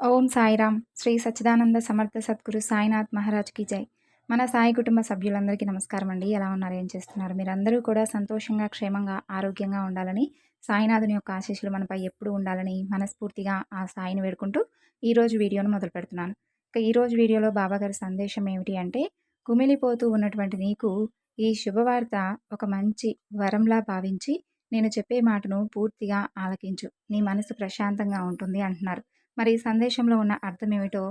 ఓం సాయిరామ్. శ్రీ సచ్చిదానంద సమర్థ సద్గురు సాయినాథ్ మహారాజ్కి జై. మన సాయి కుటుంబ సభ్యులందరికీ నమస్కారం అండి. ఎలా ఉన్నారు? ఏం చేస్తున్నారు? మీరందరూ కూడా సంతోషంగా క్షేమంగా ఆరోగ్యంగా ఉండాలని సాయినాథుని యొక్క ఆశీస్సులు మనపై ఎప్పుడు ఉండాలని మనస్ఫూర్తిగా ఆ సాయిని వేడుకుంటూ ఈరోజు వీడియోను మొదలు పెడుతున్నాను. ఇక ఈరోజు వీడియోలో బాబాగారి సందేశం ఏమిటి అంటే కుమిలిపోతూ ఉన్నటువంటి నీకు ఈ శుభవార్త ఒక మంచి వరంలా భావించి నేను చెప్పే మాటను పూర్తిగా ఆలకించు. నీ మనసు ప్రశాంతంగా ఉంటుంది అంటున్నారు. మరి ఈ సందేశంలో ఉన్న అర్థం ఏమిటో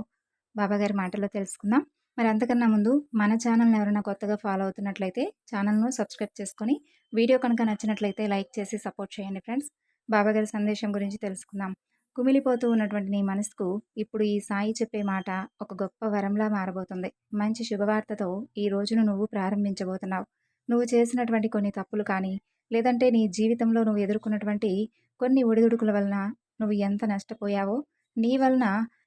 బాబాగారి మాటల్లో తెలుసుకుందాం. మరి అంతకన్నా ముందు మన ఛానల్ని ఎవరైనా కొత్తగా ఫాలో అవుతున్నట్లయితే ఛానల్ను సబ్స్క్రైబ్ చేసుకొని వీడియో కనుక నచ్చినట్లయితే లైక్ చేసి సపోర్ట్ చేయండి ఫ్రెండ్స్. బాబాగారి సందేశం గురించి తెలుసుకుందాం. కుమిలిపోతూ ఉన్నటువంటి నీ మనసుకు ఇప్పుడు ఈ సాయి చెప్పే మాట ఒక గొప్ప వరంలా మారబోతుంది. మంచి శుభవార్తతో ఈ రోజును నువ్వు ప్రారంభించబోతున్నావు. నువ్వు చేసినటువంటి కొన్ని తప్పులు కానీ లేదంటే నీ జీవితంలో నువ్వు ఎదుర్కొన్నటువంటి కొన్ని ఒడిదుడుకుల వలన నువ్వు ఎంత నష్టపోయావో నీ వలన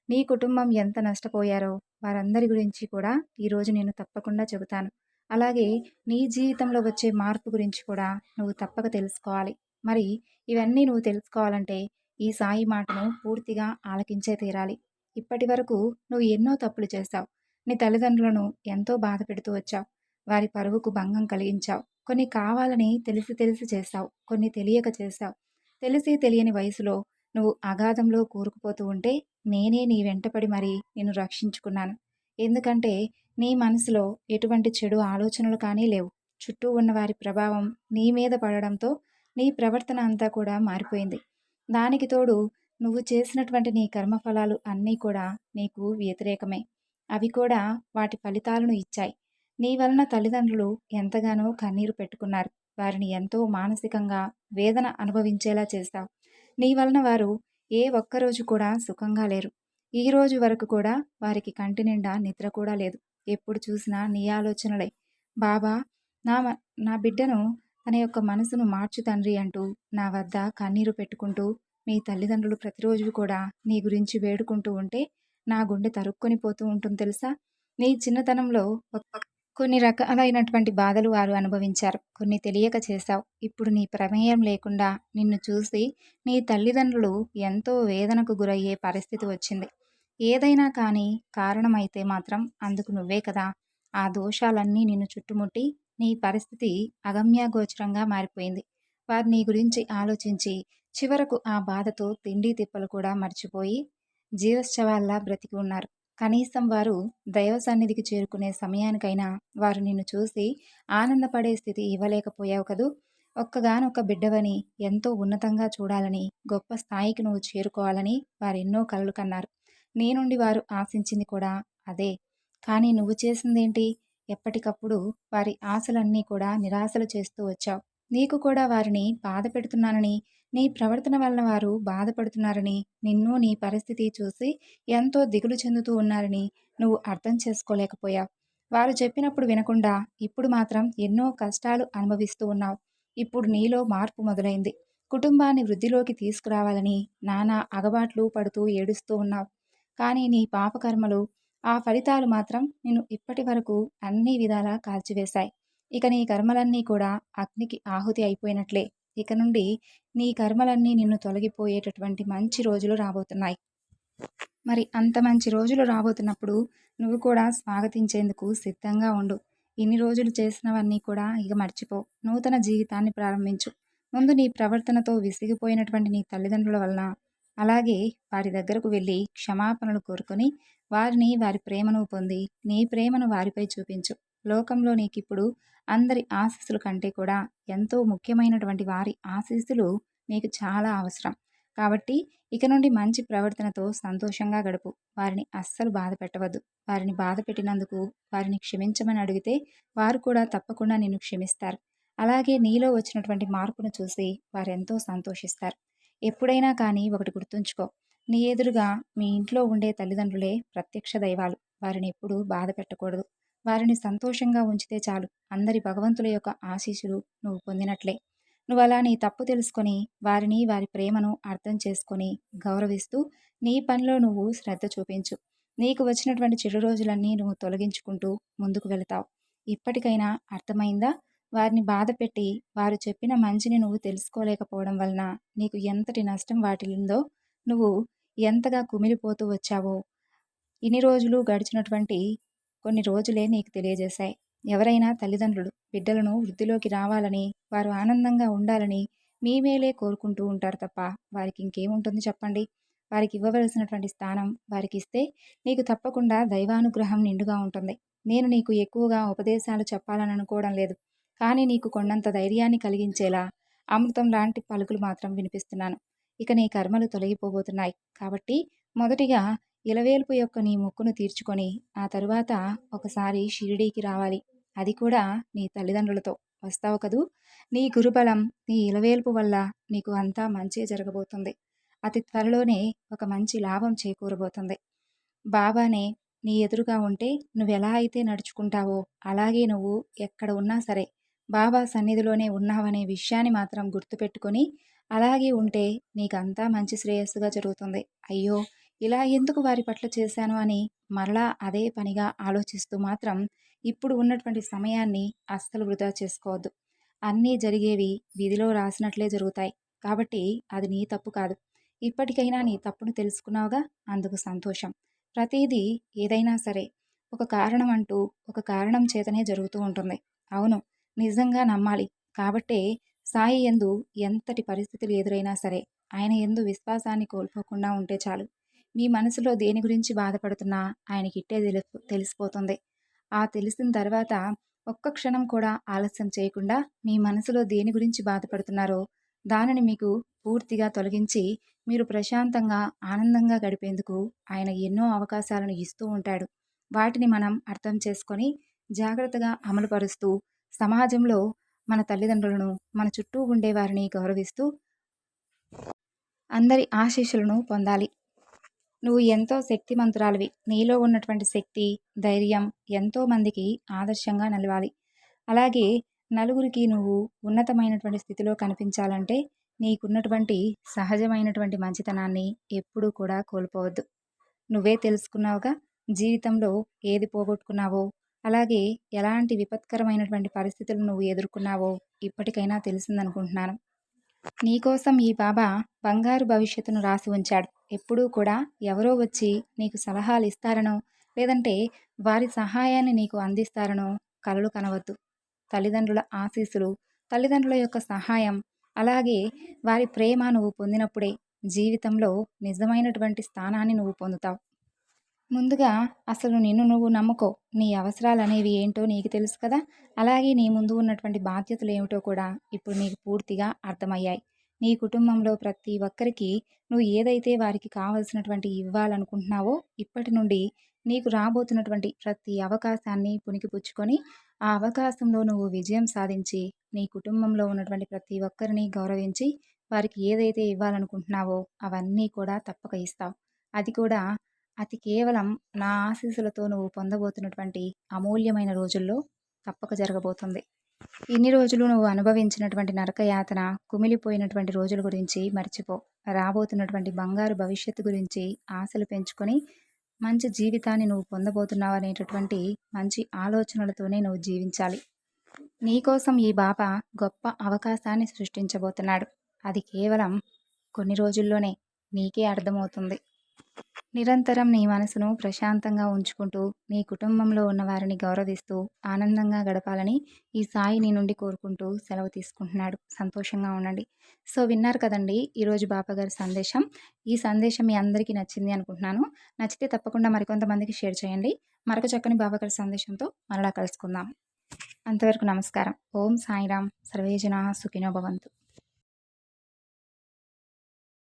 నీ కుటుంబం ఎంత నష్టపోయారో వారందరి గురించి కూడా ఈరోజు నేను తప్పకుండా చెబుతాను. అలాగే నీ జీవితంలో వచ్చే మార్పు గురించి కూడా నువ్వు తప్పక తెలుసుకోవాలి. మరి ఇవన్నీ నువ్వు తెలుసుకోవాలంటే ఈ సాయి మాటను పూర్తిగా ఆలకించే తీరాలి. ఇప్పటి వరకు నువ్వు ఎన్నో తప్పులు చేశావు. నీ తల్లిదండ్రులను ఎంతో బాధ పెడుతూ వచ్చావు. వారి పరువుకు భంగం కలిగించావు. కొన్ని కావాలని తెలిసి తెలిసి చేశావు. కొన్ని తెలియక చేశావు. తెలిసి తెలియని వయసులో నువ్వు అగాధంలో కూరుకుపోతూ ఉంటే నేనే నీ వెంటపడి మరి నిన్ను రక్షించుకున్నాను. ఎందుకంటే నీ మనసులో ఎటువంటి చెడు ఆలోచనలు కానీ లేవు. చుట్టూ ఉన్న వారి ప్రభావం నీ మీద పడడంతో నీ ప్రవర్తన అంతా కూడా మారిపోయింది. దానికి తోడు నువ్వు చేసినటువంటి నీ కర్మఫలాలు అన్నీ కూడా నీకు వ్యతిరేకమే. అవి కూడా వాటి ఫలితాలను ఇచ్చాయి. నీ వలన తల్లిదండ్రులు ఎంతగానో కన్నీరు పెట్టుకున్నారు. వారిని ఎంతో మానసికంగా వేదన అనుభవించేలా చేశావు నీ వలన వారు ఏ ఒక్కరోజు కూడా సుఖంగా లేరు. ఈ రోజు వరకు కూడా వారికి కంటి నిండా నిద్ర కూడా లేదు. ఎప్పుడు చూసినా నీ ఆలోచనలే. బాబా నా నా బిడ్డను తన యొక్క మనసును మార్చు తండ్రి అంటూ నా వద్ద కన్నీరు పెట్టుకుంటూ మీ తల్లిదండ్రులు ప్రతిరోజు కూడా నీ గురించి వేడుకుంటూ ఉంటే నా గుండె తరుక్కొని పోతూ ఉంటుంది తెలుసా? నీ చిన్నతనంలో కొన్ని రకాలైనటువంటి బాధలు వారు అనుభవించారు. కొన్ని తెలియక చేశావు. ఇప్పుడు నీ ప్రమేయం లేకుండా నిన్ను చూసి నీ తల్లిదండ్రులు ఎంతో వేదనకు గురయ్యే పరిస్థితి వచ్చింది. ఏదైనా కానీ కారణమైతే మాత్రం అందుకు నువ్వే కదా. ఆ దోషాలన్నీ నిన్ను చుట్టుముట్టి నీ పరిస్థితి అగమ్యాగోచరంగా మారిపోయింది. వారు నీ గురించి ఆలోచించి చివరకు ఆ బాధతో తిండి తిప్పలు కూడా మర్చిపోయి జీవశ్చవాల్లా బ్రతికి ఉన్నారు. కనీసం వారు దైవ సన్నిధికి చేరుకునే సమయానికైనా వారు నిన్ను చూసి ఆనందపడే స్థితి ఇవ్వలేకపోయావు కదూ? ఒక్కగానొక్క బిడ్డవని ఎంతో ఉన్నతంగా చూడాలని గొప్ప స్థాయికి నువ్వు చేరుకోవాలని వారెన్నో కలలు కన్నారు. నీ నుండి వారు ఆశించింది కూడా అదే. కానీ నువ్వు చేసిందేంటి? ఎప్పటికప్పుడు వారి ఆశలన్నీ కూడా నిరాశలు చేస్తూ వచ్చావు. నీకు కూడా వారిని బాధ పెడుతున్నానని నీ ప్రవర్తన వలన వారు బాధపడుతున్నారని నిన్ను నీ పరిస్థితి చూసి ఎంతో దిగులు చెందుతూ ఉన్నారని నువ్వు అర్థం చేసుకోలేకపోయావు. వారు చెప్పినప్పుడు వినకుండా ఇప్పుడు మాత్రం ఎన్నో కష్టాలు అనుభవిస్తూ ఉన్నావు. ఇప్పుడు నీలో మార్పు మొదలైంది. కుటుంబాన్ని వృద్ధిలోకి తీసుకురావాలని నానా అగబాట్లు పడుతూ ఏడుస్తూ ఉన్నావు. కానీ నీ పాపకర్మలు ఆ ఫలితాలు మాత్రం నిన్ను ఇప్పటి వరకు అన్ని విధాలా కాల్చివేశాయి. ఇక నీ కర్మలన్నీ కూడా అగ్నికి ఆహుతి అయిపోయినట్లే. ఇక నుండి నీ కర్మలన్నీ నిన్ను తొలగిపోయేటటువంటి మంచి రోజులు రాబోతున్నాయి. మరి అంత మంచి రోజులు రాబోతున్నప్పుడు నువ్వు కూడా స్వాగతించేందుకు సిద్ధంగా ఉండు. ఇన్ని రోజులు చేసినవన్నీ కూడా ఇక మర్చిపో. నూతన జీవితాన్ని ప్రారంభించు. ముందు నీ ప్రవర్తనతో విసిగిపోయినటువంటి నీ తల్లిదండ్రుల వలన అలాగే వారి దగ్గరకు వెళ్ళి క్షమాపణలు కోరుకొని వారిని వారి ప్రేమను పొంది నీ ప్రేమను వారిపై చూపించు. లోకంలో నీకిప్పుడు అందరి ఆశీస్సుల కంటే కూడా ఎంతో ముఖ్యమైనటువంటి వారి ఆశీస్సులు నీకు చాలా అవసరం. కాబట్టి ఇక నుండి మంచి ప్రవర్తనతో సంతోషంగా గడుపు. వారిని అస్సలు బాధ పెట్టవద్దు. వారిని బాధ పెట్టినందుకు వారిని క్షమించమని అడిగితే వారు కూడా తప్పకుండా నిన్ను క్షమిస్తారు. అలాగే నీలో వచ్చినటువంటి మార్పును చూసి వారెంతో సంతోషిస్తారు. ఎప్పుడైనా కానీ ఒకటి గుర్తుంచుకో. నీ ఎదురుగా మీ ఇంట్లో ఉండే తల్లిదండ్రులే ప్రత్యక్ష దైవాలు. వారిని ఎప్పుడూ బాధ పెట్టకూడదు. వారిని సంతోషంగా ఉంచితే చాలు. అందరి భగవంతుల యొక్క ఆశీస్సులు నువ్వు పొందినట్లే. నువ్వు అలా నీ తప్పు తెలుసుకొని వారిని వారి ప్రేమను అర్థం చేసుకొని గౌరవిస్తూ నీ పనిలో నువ్వు శ్రద్ధ చూపించు. నీకు వచ్చినటువంటి చెడు రోజులన్నీ నువ్వు తొలగించుకుంటూ ముందుకు వెళతావు. ఇప్పటికైనా అర్థమైందా? వారిని బాధ పెట్టి వారు చెప్పిన మంచిని నువ్వు తెలుసుకోలేకపోవడం వలన నీకు ఎంతటి నష్టం వాటిల్లిందో నువ్వు ఎంతగా కుమిలిపోతూ వచ్చావో ఇన్ని రోజులు గడిచినటువంటి కొన్ని రోజులే నీకు తెలియజేశాయి. ఎవరైనా తల్లిదండ్రులు బిడ్డలను వృద్ధిలోకి రావాలని వారు ఆనందంగా ఉండాలని మీ మేలే కోరుకుంటూ ఉంటారు తప్ప వారికి ఇంకేముంటుంది చెప్పండి? వారికి ఇవ్వవలసినటువంటి స్థానం వారికి ఇస్తే నీకు తప్పకుండా దైవానుగ్రహం నిండుగా ఉంటుంది. నేను నీకు ఎక్కువగా ఉపదేశాలు చెప్పాలని అనుకోవడం లేదు. కానీ నీకు కొండంత ధైర్యాన్ని కలిగించేలా అమృతం లాంటి పలుకులు మాత్రం వినిపిస్తున్నాను. ఇక నీ కర్మలు తొలగిపోబోతున్నాయి. కాబట్టి మొదటిగా ఇలవేల్పు యొక్క నీ మొక్కును తీర్చుకొని ఆ తరువాత ఒకసారి షిరిడీకి రావాలి. అది కూడా నీ తల్లిదండ్రులతో. వస్తావు కదూ? నీ గురుబలం నీ ఇలవేల్పు వల్ల నీకు అంతా మంచి జరగబోతుంది. అతి త్వరలోనే ఒక మంచి లాభం చేకూరబోతుంది. బాబానే నీ ఎదురుగా ఉంటే నువ్వెలా అయితే నడుచుకుంటావో అలాగే నువ్వు ఎక్కడ ఉన్నా సరే బాబా సన్నిధిలోనే ఉన్నావనే విషయాన్ని మాత్రం గుర్తుపెట్టుకొని అలాగే ఉంటే నీకంతా మంచి శ్రేయస్సుగా జరుగుతుంది. అయ్యో ఇలా ఎందుకు వారి పట్ల చేశాను అని మరలా అదే పనిగా ఆలోచిస్తూ మాత్రం ఇప్పుడు ఉన్నటువంటి సమయాన్ని అస్సలు వృధా చేసుకోవద్దు. అన్నీ జరిగేవి విధిలో రాసినట్లే జరుగుతాయి. కాబట్టి అది నీ తప్పు కాదు. ఇప్పటికైనా నీ తప్పును తెలుసుకున్నావుగా? అందుకు సంతోషం. ప్రతిదీ ఏదైనా సరే ఒక కారణం అంటూ ఒక కారణం చేతనే జరుగుతూ ఉంటుంది. అవును నిజంగా నమ్మాలి. కాబట్టే సాయి ఎందు ఎంతటి పరిస్థితులు ఎదురైనా సరే ఆయన ఎందు విశ్వాసాన్ని కోల్పోకుండా ఉంటే చాలు. మీ మనసులో దేని గురించి బాధపడుతున్నా ఆయనకి ఇట్టే తెలుసు తెలిసిపోతుంది. ఆ తెలిసిన తర్వాత ఒక్క క్షణం కూడా ఆలస్యం చేయకుండా మీ మనసులో దేని గురించి బాధపడుతున్నారో దానిని మీకు పూర్తిగా తొలగించి మీరు ప్రశాంతంగా ఆనందంగా గడిపేందుకు ఆయన ఎన్నో అవకాశాలను ఇస్తూ ఉంటాడు. వాటిని మనం అర్థం చేసుకొని జాగ్రత్తగా అమలుపరుస్తూ సమాజంలో మన తల్లిదండ్రులను మన చుట్టూ ఉండేవారిని గౌరవిస్తూ అందరి ఆశీస్సులను పొందాలి. నువ్వు ఎంతో శక్తిమంతురాలివి. నీలో ఉన్నటువంటి శక్తి ధైర్యం ఎంతో మందికి ఆదర్శంగా నిలవాలి. అలాగే నలుగురికి నువ్వు ఉన్నతమైనటువంటి స్థితిలో కనిపించాలంటే నీకున్నటువంటి సహజమైనటువంటి మంచితనాన్ని ఎప్పుడూ కూడా కోల్పోవద్దు. నువ్వే తెలుసుకున్నావుగా జీవితంలో ఏది పోగొట్టుకున్నావో అలాగే ఎలాంటి విపత్కరమైనటువంటి పరిస్థితులు నువ్వు ఎదుర్కొన్నావో ఇప్పటికైనా తెలిసిందనుకుంటున్నాను. నీకోసం ఈ బాబా బంగారు భవిష్యత్తును రాసి ఉంచాడు. ఎప్పుడూ కూడా ఎవరో వచ్చి నీకు సలహాలు ఇస్తారనో లేదంటే వారి సహాయాన్ని నీకు అందిస్తారనో కలలు కనవద్దు. తల్లిదండ్రుల ఆశీస్సులు తల్లిదండ్రుల యొక్క సహాయం అలాగే వారి ప్రేమ నువ్వు పొందినప్పుడే జీవితంలో నిజమైనటువంటి స్థానాన్ని నువ్వు పొందుతావు. ముందుగా అసలు నిన్ను నువ్వు నమ్ముకో. నీ అవసరాలు అనేవి ఏంటో నీకు తెలుసు కదా. అలాగే నీ ముందు ఉన్నటువంటి బాధ్యతలు ఏమిటో కూడా ఇప్పుడు నీకు పూర్తిగా అర్థమయ్యాయి. నీ కుటుంబంలో ప్రతి ఒక్కరికి నువ్వు ఏదైతే వారికి కావలసినటువంటి ఇవ్వాలనుకుంటున్నావో ఇప్పటి నుండి నీకు రాబోతున్నటువంటి ప్రతి అవకాశాన్ని పుణికిపుచ్చుకొని ఆ అవకాశంలో నువ్వు విజయం సాధించి నీ కుటుంబంలో ఉన్నటువంటి ప్రతి ఒక్కరిని గౌరవించి వారికి ఏదైతే ఇవ్వాలనుకుంటున్నావో అవన్నీ కూడా తప్పక ఇస్తావు. అది కూడా అతి కేవలం నా ఆశీస్సులతో నువ్వు పొందబోతున్నటువంటి అమూల్యమైన రోజుల్లో తప్పక జరగబోతుంది. ఇన్ని రోజులు నువ్వు అనుభవించినటువంటి నరకయాతన కుమిలిపోయినటువంటి రోజుల గురించి మర్చిపో. రాబోతున్నటువంటి బంగారు భవిష్యత్తు గురించి ఆశలు పెంచుకొని మంచి జీవితాన్ని నువ్వు పొందబోతున్నావు అనేటటువంటి మంచి ఆలోచనలతోనే నువ్వు జీవించాలి. నీకోసం ఈ బాబా గొప్ప అవకాశాన్ని సృష్టించబోతున్నాడు. అది కేవలం కొన్ని రోజుల్లోనే నీకే అర్థమవుతుంది. నిరంతరం నీ మనసును ప్రశాంతంగా ఉంచుకుంటూ నీ కుటుంబంలో ఉన్న వారిని గౌరవిస్తూ ఆనందంగా గడపాలని ఈ సాయి నీ నుండి కోరుకుంటూ సెలవు తీసుకుంటున్నాడు. సంతోషంగా ఉండండి. సో విన్నారు కదండి ఈరోజు బాబాగారి సందేశం. ఈ సందేశం మీ అందరికీ నచ్చింది అనుకుంటున్నాను. నచ్చితే తప్పకుండా మరికొంతమందికి షేర్ చేయండి. మరొక చక్కని బాబాగారి సందేశంతో మరలా కలుసుకుందాం. అంతవరకు నమస్కారం. ఓం సాయిరామ్. సర్వేజన సుఖినో భవంతు.